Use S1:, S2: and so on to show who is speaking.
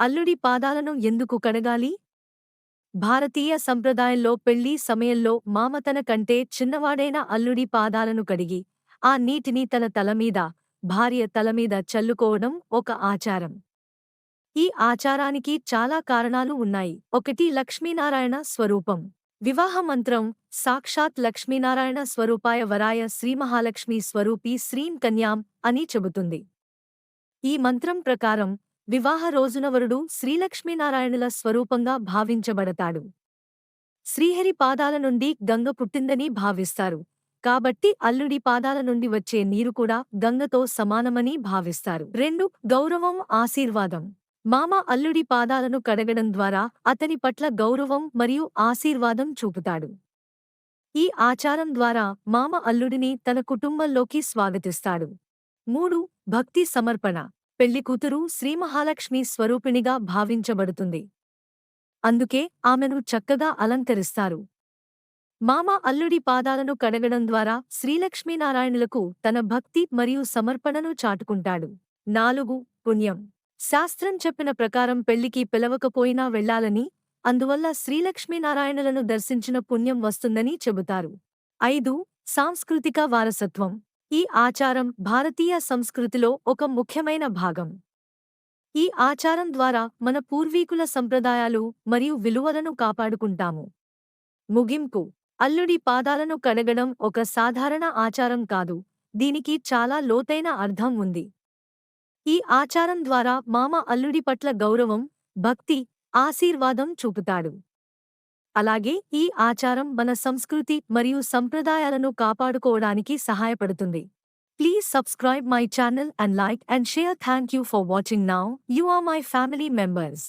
S1: అల్లుడి పాదాలను ఎందుకు కడగాలి? భారతీయ సంప్రదాయంలో పెళ్ళి సమయంలో మామతన కంటే చిన్నవాడైన అల్లుడి పాదాలను కడిగి ఆ నీటిని తన తలమీద భార్య తలమీద చల్లుకోవడం ఒక ఆచారం. ఈ ఆచారానికి చాలా కారణాలు ఉన్నాయి. ఒకటి లక్ష్మీనారాయణ స్వరూపం. వివాహ మంత్రం సాక్షాత్ లక్ష్మీనారాయణ స్వరూపాయ వరాయ శ్రీమహాలక్ష్మి స్వరూపి శ్రీం కన్యాం అని చెబుతుంది. ఈ మంత్రం ప్రకారం వివాహ రోజున వరుడు శ్రీలక్ష్మీనారాయణుల స్వరూపంగా భావించబడతాడు. శ్రీహరి పాదాల నుండి గంగ పుట్టిందని భావిస్తారు. కాబట్టి అల్లుడి పాదాల నుండి వచ్చే నీరు కూడా గంగతో సమానమని భావిస్తారు. రెండు గౌరవం ఆశీర్వాదం. మామ అల్లుడి పాదాలను కడగడం ద్వారా అతని పట్ల గౌరవం మరియు ఆశీర్వాదం చూపుతాడు. ఈ ఆచారం ద్వారా మామ అల్లుడిని తన కుటుంబంలోకి స్వాగతిస్తాడు. మూడు భక్తి సమర్పణ. పెళ్ళికూతురు శ్రీమహాలక్ష్మి స్వరూపిణిగా భావించబడుతుంది. అందుకే ఆమెను చక్కగా అలంకరిస్తారు. మామ అల్లుడి పాదాలను కడగడం ద్వారా శ్రీలక్ష్మీనారాయణులకు తన భక్తి మరియు సమర్పణను చాటుకుంటాడు. నాలుగు పుణ్యం. శాస్త్రం చెప్పిన ప్రకారం పెళ్ళికి పిలవకపోయినా వెళ్ళాలని అందువల్ల శ్రీలక్ష్మీనారాయణులను దర్శించిన పుణ్యం వస్తుందని చెబుతారు. ఐదు సాంస్కృతిక వారసత్వం. ఈ ఆచారం భారతీయ సంస్కృతిలో ఒక ముఖ్యమైన భాగం. ఈ ఆచారం ద్వారా మన పూర్వీకుల సంప్రదాయాలు మరియు విలువలను కాపాడుకుంటాము. ముగింపు. అల్లుడి పాదాలను కడగడం ఒక సాధారణ ఆచారం కాదు. దీనికి చాలా లోతైన అర్థం ఉంది. ఈ ఆచారం ద్వారా మామ అల్లుడి పట్ల గౌరవం భక్తి ఆశీర్వాదం చూపుతాడు. అలాగే ఈ ఆచారం మన సంస్కృతి మరియు సంప్రదాయాలను కాపాడుకోవడానికి సహాయపడుతుంది. Please subscribe my channel and like and share thank you for watching now you are my family members